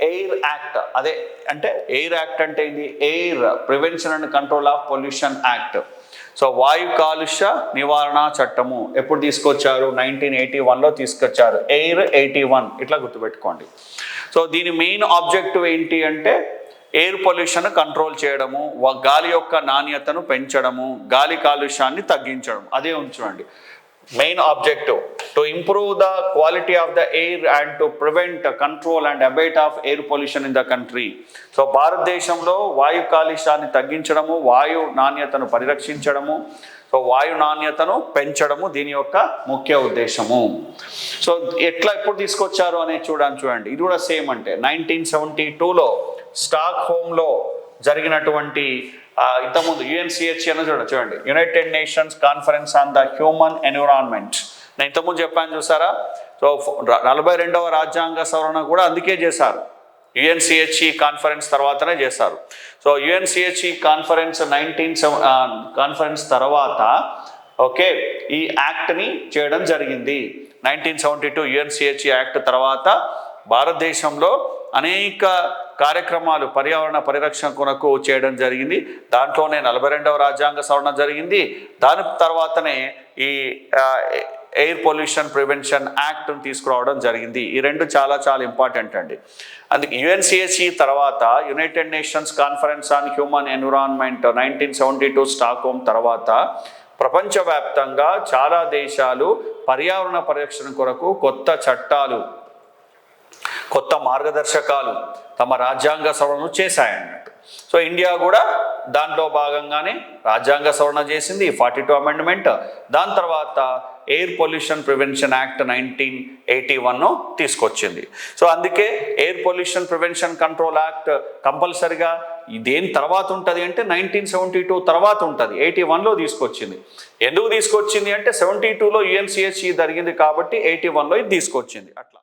Air act. అదే అంటే air act అంటే ఇది air prevention and control of pollution act. So వాయు కాలుష్య నివారణ చట్టము ఎప్పుడు తీసుకొచ్చారు? నైన్టీన్ ఎయిటీ వన్లో తీసుకొచ్చారు. Air eighty one. ఇట్లా గుర్తుపెట్టుకోండి. సో దీని మెయిన్ ఆబ్జెక్టివ్ ఏంటి అంటే ఎయిర్ పొల్యూషన్ కంట్రోల్ చేయడము గాలి యొక్క నాణ్యతను పెంచడము గాలి కాలుష్యాన్ని తగ్గించడం. అదే ఉంచండి. Main objective. To improve the quality of the air and to prevent control and abate of air pollution in the country so భారతదేశంలో వాయు కాలుష్యాన్ని తగ్గించడము వాయు నాణ్యతను పరిరక్షించడము సో వాయు నాణ్యతను పెంచడము దీని యొక్క ముఖ్య ఉద్దేశము సో ఎట్లా ఎప్పుడు తీసుకొచ్చారు అనేది చూడండి చూడండి ఇది కూడా సేమ్ అంటే నైన్టీన్ సెవెంటీ టూలో స్టాక్ హోమ్లో జరిగినటువంటి ఇంతకుముందు యుఎన్సిహెచ్ అని చూడండి చూడండి United Nations conference on the human environment నేను ఇంతకుముందు చెప్పాను చూసారా? సో నలభై రెండవ రాజ్యాంగ సవరణ కూడా అందుకే చేశారు. యుఎన్సిహెచ్ఈ కాన్ఫరెన్స్ తర్వాతనే చేశారు. So UNCHE conference nineteen conference తర్వాత ఓకే ఈ యాక్ట్ని చేయడం జరిగింది. Nineteen seventy two UNCHE act తర్వాత భారతదేశంలో అనేక కార్యక్రమాలు పర్యావరణ పరిరక్షణ కొనకు చేయడం జరిగింది. దాంట్లోనే నలభై రెండవ రాజ్యాంగ సవరణ జరిగింది. దాని తర్వాతనే ఈ ఎయిర్ పొల్యూషన్ ప్రివెన్షన్ యాక్ట్ని తీసుకురావడం జరిగింది. ఈ రెండు చాలా చాలా ఇంపార్టెంట్ అండి. అందుకే యుఎన్సిఎస్సి తర్వాత United Nations conference on human environment nineteen seventy two Stockholm తర్వాత ప్రపంచవ్యాప్తంగా చాలా దేశాలు పర్యావరణ పరిరక్షణ కొరకు కొత్త చట్టాలు కొత్త మార్గదర్శకాలు తమ రాజ్యాంగ సవరణలు చేశాయన్నట్టు. సో ఇండియా కూడా దాంట్లో భాగంగానే రాజ్యాంగ సవరణ చేసింది ఫార్టీ టూ అమెండ్మెంట్. దాని తర్వాత air pollution prevention act nineteen eighty one తీసుకొచ్చింది. సో అందుకే air pollution prevention control act కంపల్సరిగా దేని తర్వాత ఉంటుంది అంటే నైన్టీన్ సెవెంటీ టూ తర్వాత ఉంటుంది ఎయిటీ వన్లో తీసుకొచ్చింది. ఎందుకు తీసుకొచ్చింది అంటే సెవెంటీ టూలో యుఎన్సిహెచ్ఈ జరిగింది కాబట్టి ఎయిటీ వన్లో ఇది తీసుకొచ్చింది. అట్లా.